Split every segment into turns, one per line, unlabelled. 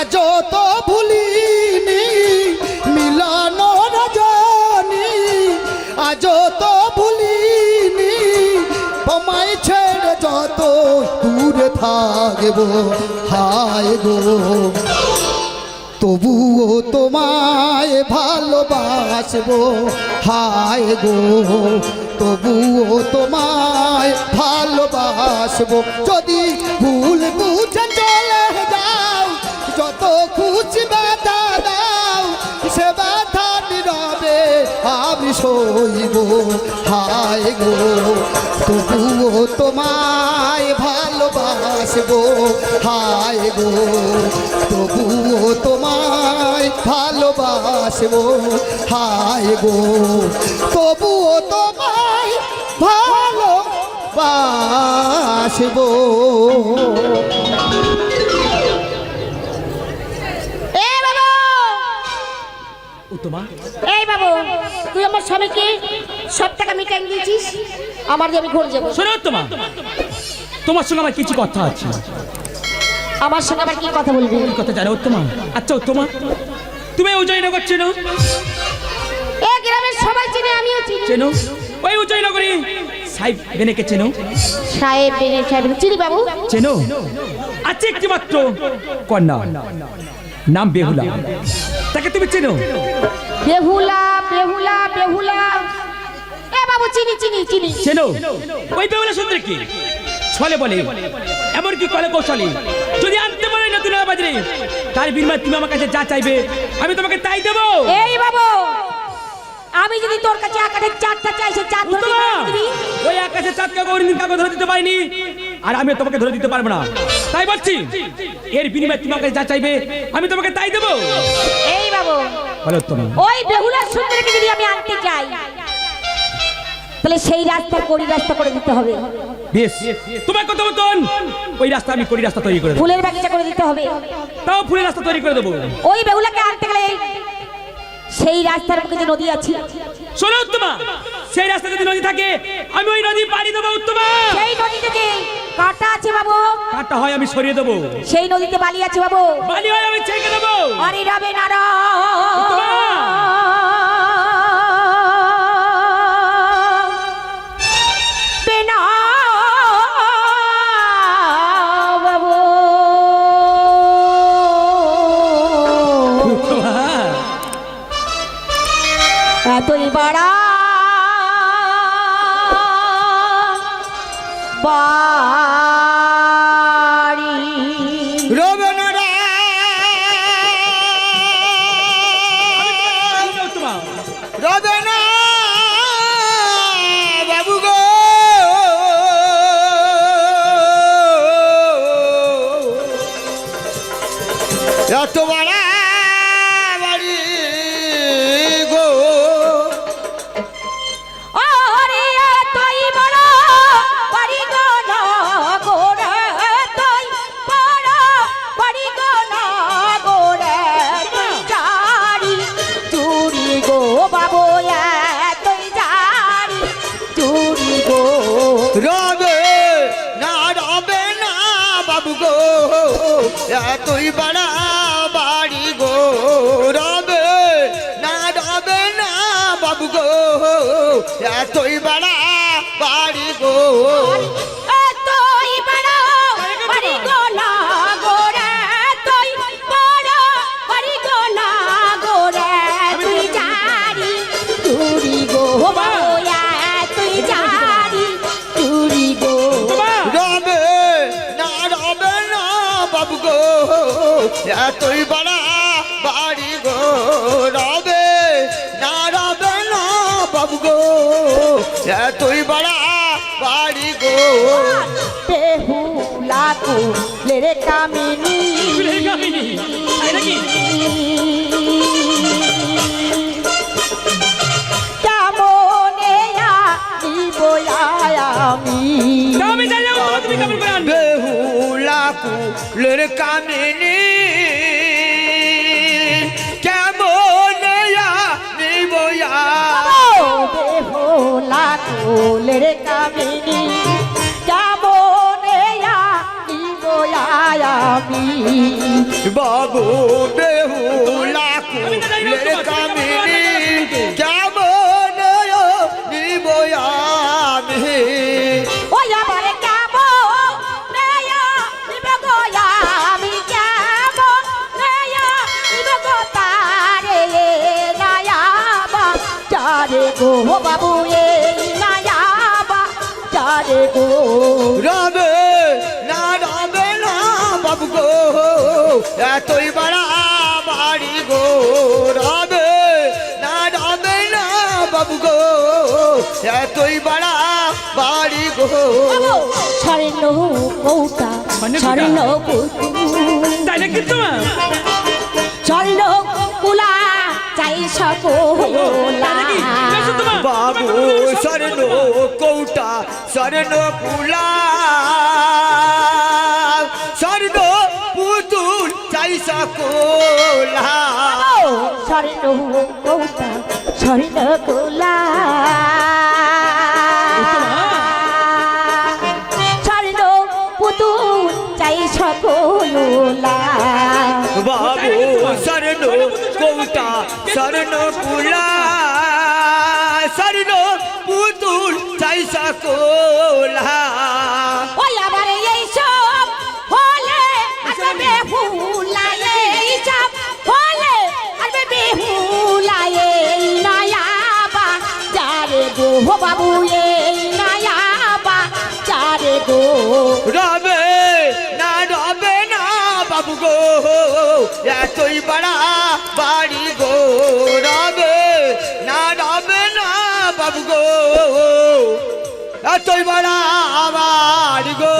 আজও তো ভুলিনি, মিলন রজনী। আজও তো ভুলিনি, তোমায় ছেড়ে যত দূরে থাকব, হায় গো। তবুও তোমায় ভালোবাসবো, হায় গো। তবুও তোমায় ভালোবাসবো, যদি ভুল সইব হায় গো তবুও তোমায় ভালোবাসবো হায় গো তবুও তোমায় ভালোবাসবো হায় গো তবুও তোমায় ভালোবাসবো।
উত্তমা
এই বাবু তুই আমার স্বামীকে সব টাকা মিটাই দিয়েছিস? আমার আমি ঘুরে যাব।
শোনো উত্তমা তোমার সঙ্গে আমার কিছু কথা আছে।
আমার সঙ্গে আবার কি কথা বলবি?
কি কথা জানো উত্তমা আচ্ছা উত্তমা তুমি উজয়নগর চেনো?
এ গ্রামের সবাই চিনে আমিও চিনি।
চেনো? ওই উজয়নগরে সাহেব বেনেকে চেনো?
সাহেব বেনে সাহেব চিনি বাবু?
চেনো? আছে একটি মাত্র কন্যা। নাম বেহুলা। তাকে তুমি চেনো?
বেহুলা বেহুলা বেহুলা এ বাবু চিনি চিনি চিনি।
চেনো? ওই বেহুলা সুন্দর কি? ছলে বলে। এমনকি কলে কৌশলে। যদি আনতে পারে নতুন বাজারে তার বিনিময়ে তুমি আমার কাছে যা চাইবে আমি তোমাকে তাই দেবো।
এই বাবু আমি যদি তোর কাছে আকাশের চারটা চাই সে চার ধরে দিবি?
ওই আকাশে চাঁদ কাগজ কাগজ ধরে দিতে পারিনি। আর আমি তোমাকে ধরে দিতে পারব না। তাই বলছি এর বিনিময়ে তোমাকে যা চাইবে আমি তোমাকে তাই দেবো।
এই বাবু
বলো তুমি
ওই বেহুলা সুন্দরকে যদি আমি আনতে চাই তাহলে সেই রাস্তা কড়ি রাস্তা করে দিতে হবে।
বেশ তোমার কথা মতন ওই রাস্তা আমি করি রাস্তা তৈরি করে দেবো।
ফুলের বাগিচা করে দিতে হবে।
তাও ফুলের রাস্তা তৈরি করে দেবো।
ওই বেহুলাকে আনতে গেলে সেই রাস্তার মুখে যে নদী আছে।
শোনো উত্তমা সেই রাস্তা যদি নদী থাকে আমি ওই নদী পাড়ি দেবো উত্তমা।
সেই নদীতে যে কাটা আছে বাবু।
কাটা হয় আমি সরিয়ে দেবো।
সেই নদীতে বালি আছে বাবু।
বালি হয় আমি ছেঁকে দেবো।
আরে রবে না
রবেনা বাবু গো। এত রবে, না রবে না বাবু গো। এতই বাড়া বাড়ি গো, রবে, না রবে না বাবু গো। এতই বাড়া বাড়ি গো।
এতই বড় বাড়ি গো
রবে না রবে না বাবু গো। এতই বড় বাড়ি গো।
বেহুলা কুলের কামিনী। আমি?
কুলের কামিনী কেমন নিবয়া
কামিনী কেমন আমি।
বাবু বেহুলা এতই বড়া বাড়ি গো রবে না রবে না বাবু গো এতই বড়া বাড়ি গো।
স্বর্ণ কৌটা
মানে
স্বর্ণ স্বর্ণ কুলা চাই সকলা।
বাবু স্বর্ণ কৌটা স্বর্ণ কুলা স্বর্ণ সকোলা
স্বর্ণ কৌটা স্বর্ণ কুলা। স্বর্ণ পুতুল চাই সকলা
বাবু স্বর্ণ কৌটা স্বর্ণ কুলা। স্বর্ণ পুতুল চাই সকোলা
যারে বাবু এই নায়াবা যারে গো।
রবে না রবে না বাবু গো এতই বড়া বাড়ি গো। রবে না রবে না বাবু গো এতই বড়া বাড়ি গো।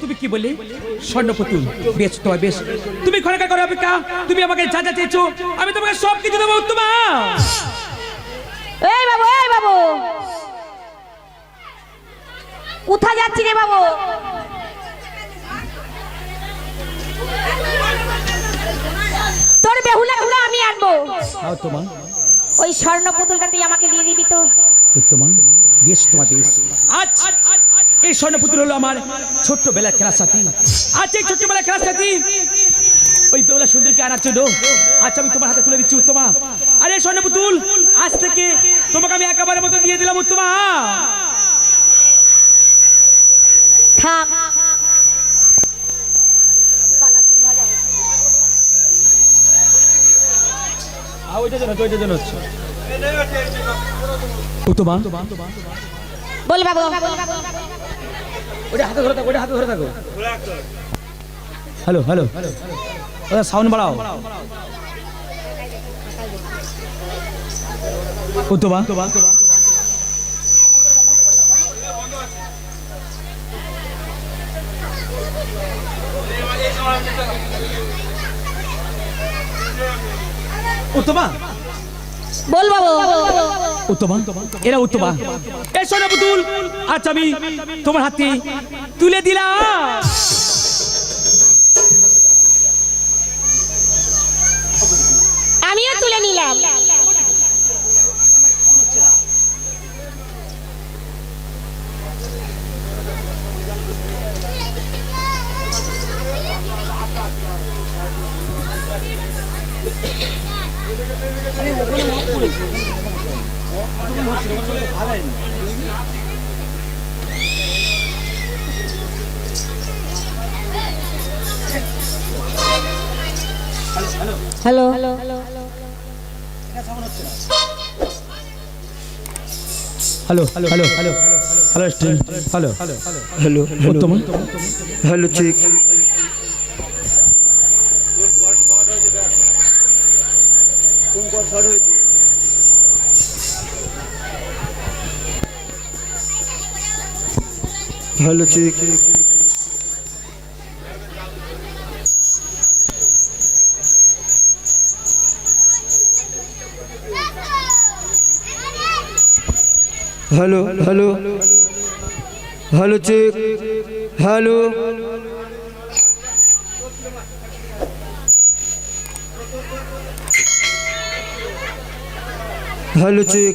তুমি কি বললে? স্বর্ণপুতুল বেশ তোমার বেশ। তুমি খরকা করো অপেক্ষা তুমি আমাকে যা যা চেয়েছো আমি তোমাকে সব কিছু দেবো উত্তমা।
এই বাবু এই বাবু। কোথায় যাচ্ছি রে বাবু? তোর বেহুলা গুলো আমি আনব।
উত্তমা
ওই স্বর্ণ পুতুলটা তুই আমাকে দিয়ে দিবি তো।
উত্তমা বেশ তোমার বেশ। আজ এই স্বর্ণপুতুল হলো আমার ছোট্ট বেলার খেলার সাথী। আজ এই ছোট্ট বেলার খেলার সাথী। ওই বেউলা সুন্দরকে আনার জন্য আজ আমি তোমার হাতে তুলে দিচ্ছি উত্তমা। আরে স্বর্ণপুতুল আজ থেকে তোমাকে আমি একেবারে মতো দিয়ে দিলাম উত্তমা।
থাম।
উত্তমা?
বল বাবু।
ওটা হাতে ধরে থাকো ওটা হাতে ধরে থাকো। Hello hello. সাউন্ড বাড়াও। উত্তমা? উত্তমা?
বল বাবু।
উত্তমা? এরা উত্তমা। সোনা পুতুল আচ্ছা আমি তোমার হাতে তুলে দিলাম।
আমিও তুলে নিলাম। Hello hello
hello hello hello hello hello still hello
hello
Uttama
hello ঠিক হ্যালো ঠিক hello hello hello check hello hello check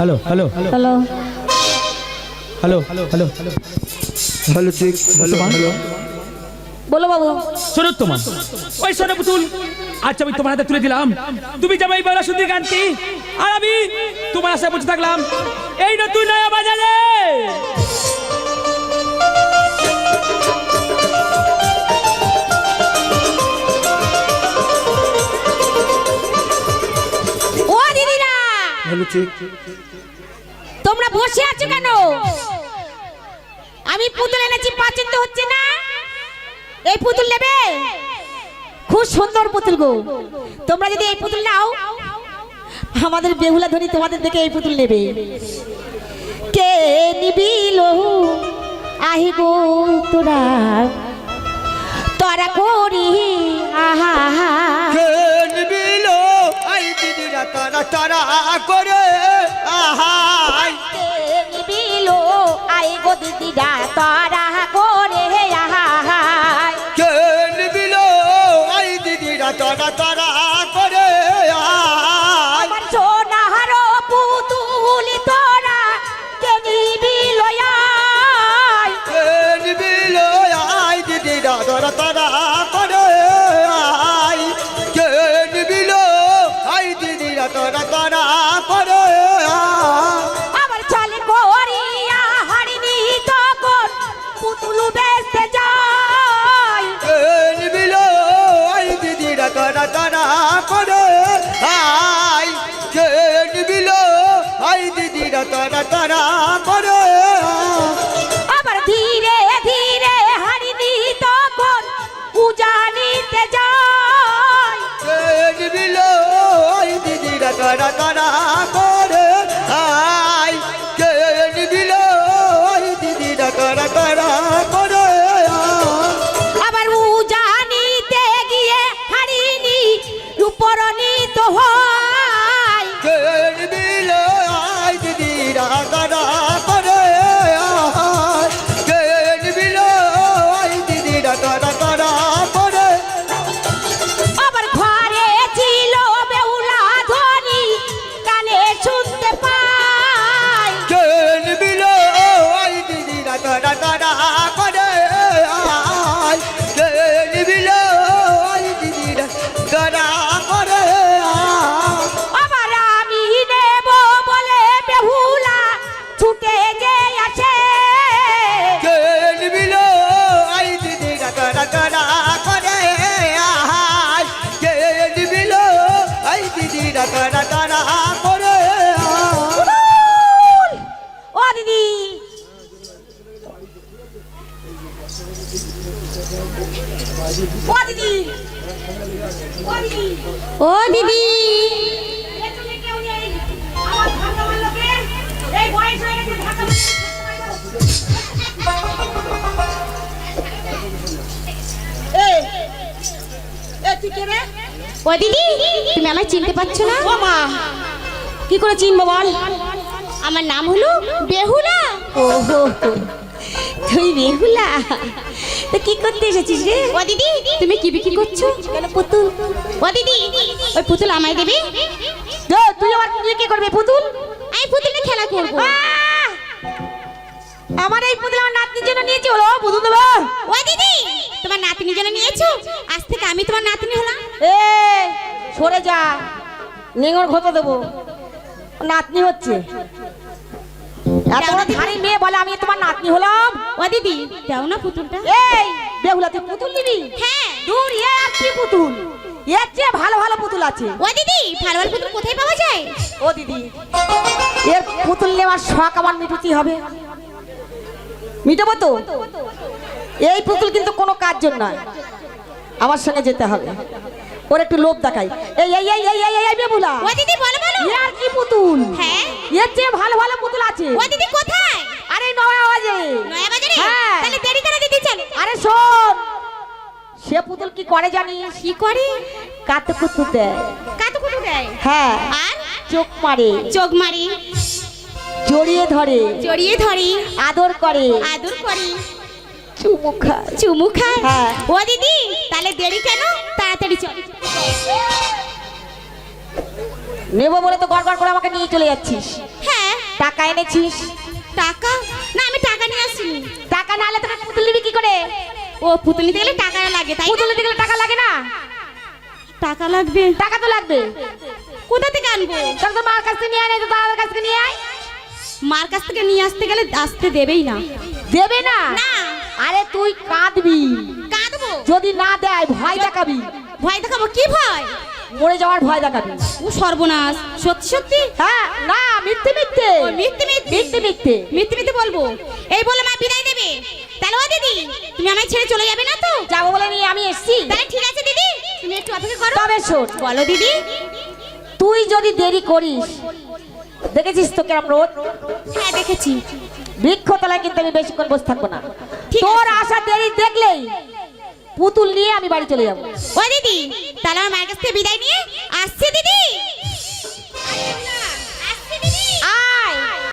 hello hello
hello
hello hello hello
check hello hello
বলো বাবু।
শোনো তোমার ওই সোনা পুতুল আজ আমি তোমার হাতে তুলে দিলাম। তুমি যাবে এই বেলা সুন্দর গানটি আর আমি তোমার আশায় বসে থাকলাম। এই নতুন নয়া বাজারে।
হ্যালো
তোমরা বসে আছো কেন? আমি পুতুল এনেছি পছন্দ হচ্ছে না। এই পুতুল নেবে? খুব সুন্দর পুতুল গো। তোমরা যদি এই পুতুল নাও, আমাদের বেহুলা ধরি তোমাদের দেখে এই পুতুল নেবে। কে নিবিল আহি গো তোরা? তোরা করি
তারা করে আহাই
বিলো আই গো দিদিরা তারা করে।
তারা করে।
আবার ধীরে ধীরে হারিনি তখন উজানিতে
আই দিদিরা তারা করে
ও দিদি ও দিদি ও দিদি ও দিদি
আমায় চিনতে পারছ না?
ও মা কি করে চিনবো বল?
আমার নাম হলো বেহুলা।
ও হো। তুই বেহুলা। তো কি করতে এসেছিস রে?
ও দিদি তুমি কি বিক্রি করছ?
পুতুল?
ও দিদি ওই পুতুল আমায় দেবে?
তুই আবার তুই কি করবে পুতুল?
আমি পুতুলটা খেলা করব।
আমার এই পুতুল আমার নাতনির জন্য নিয়েছি হলো পুতুল দেবো।
ও দিদি তোমার নাতনির জন্য নিয়েছো? আজ থেকে আমি তোমার নাতনি হলাম।
এ সরে যা। নিঙর ঘতে দেবো। নাতনি হচ্ছে। ধারি মেয়ে বলে আমি তোমার নাতনি হলাম?
ও দিদি। দাও না পুতুলটা।
এই বেহুলা তুই পুতুল
হ্যাঁ।
দূর এ আর কি পুতুল? এর চেয়ে ভালো ভালো পুতুল আছে।
ও দিদি ভালো ভালো পুতুল কোথায় পাওয়া যায়?
ও দিদি। এর পুতুল নেওয়ার শখ আমার মিটুতি হবে। মিটাবো তো? এই পুতুল কিন্তু কোনো কাজের নয়। আমার সঙ্গে যেতে হবে। ওর একটু লোভ দেখাই। এই এই এই এই এই এই বেবুলা।
ও দিদি বলো বলো।
আর কি পুতুল?
হ্যাঁ।
এর চেয়ে ভালো ভালো পুতুল আছে।
ও দিদি কোথায়?
আরে নয় আওয়াজে
নয়া বাজারে
হ্যাঁ।
তাহলে দেরি করে দিদি চলো।
করে জানিস?
কি করে?
কাতুকুতু দেয়।
কাতুকুতু দেয়?
হ্যাঁ।
আর?
চোখ মারে।
চোখ মারি।
জড়িয়ে ধরে।
জড়িয়ে ধরে।
আদর করে।
আদর করে।
চুমু খায়।
চুমু খায়।
হ্যাঁ।
ও দিদি তাহলে দেরি কেন? তাড়াতাড়ি চল।
নেব বলে তো গড় করে আমাকে নিয়ে চলে যাচ্ছিস।
হ্যাঁ।
টাকা এনেছিস?
টাকা? না আমি টাকা নিয়ে আসিনি।
টাকা না হলে তোকে পুতুল নিবি কি করে?
ও পুতুল নিতে গেলে টাকা লাগে তাই?
পুতুল নিতে গেলে টাকা লাগে না?
টাকা লাগবে।
টাকা তো লাগবে।
কোথা থেকে আনব?
তখন তো মার কাছ থেকে নিয়ে আয় তো দাদার কাছ থেকে নিয়ে আয়।
মার কাছ থেকে নিয়ে আসতে গেলে আসতে দেবেই না।
দেবে না?
না।
আরে তুই কাঁদবি।
কাঁদবো?
যদি না দেয় ভয় দেখাবি।
ভয় দেখাবো? কি ভয়?
মরে যাওয়ার ভয় দেখাবি।
ও সর্বনাশ। সত্যি সত্যি?
হ্যাঁ না মিথ্যে মিথ্যে।
মিথ্যে মিথ্যে।
মিথ্যে মিথ্যে।
মিথ্যে মিথ্যে বলব। এই বলে মা বিদায় দেবে। তাহলে ও দিদি তুমি আমায় ছেড়ে চলে যাবে না তো?
যাব বলে নিয়ে আমি এসছি।
তাহলে ঠিক আছে দিদি তুমি একটু অপেক্ষা করো।
তবে শোন।
বলো দিদি।
তুই যদি দেরি করিস দেখেছিস তো কেমন রোদ?
হ্যাঁ দেখেছি।
বৃক্ষতলায় কিন্তু আমি বেশিক্ষণ বসে থাকব না। তোর আশা দেরি দেখলেই পুতুল নিয়ে আমি বাড়ি চলে যাব।
ও দিদি তাহলে আমার মায়ের কাছ থেকে বিদায় নিয়ে আসছি দিদি।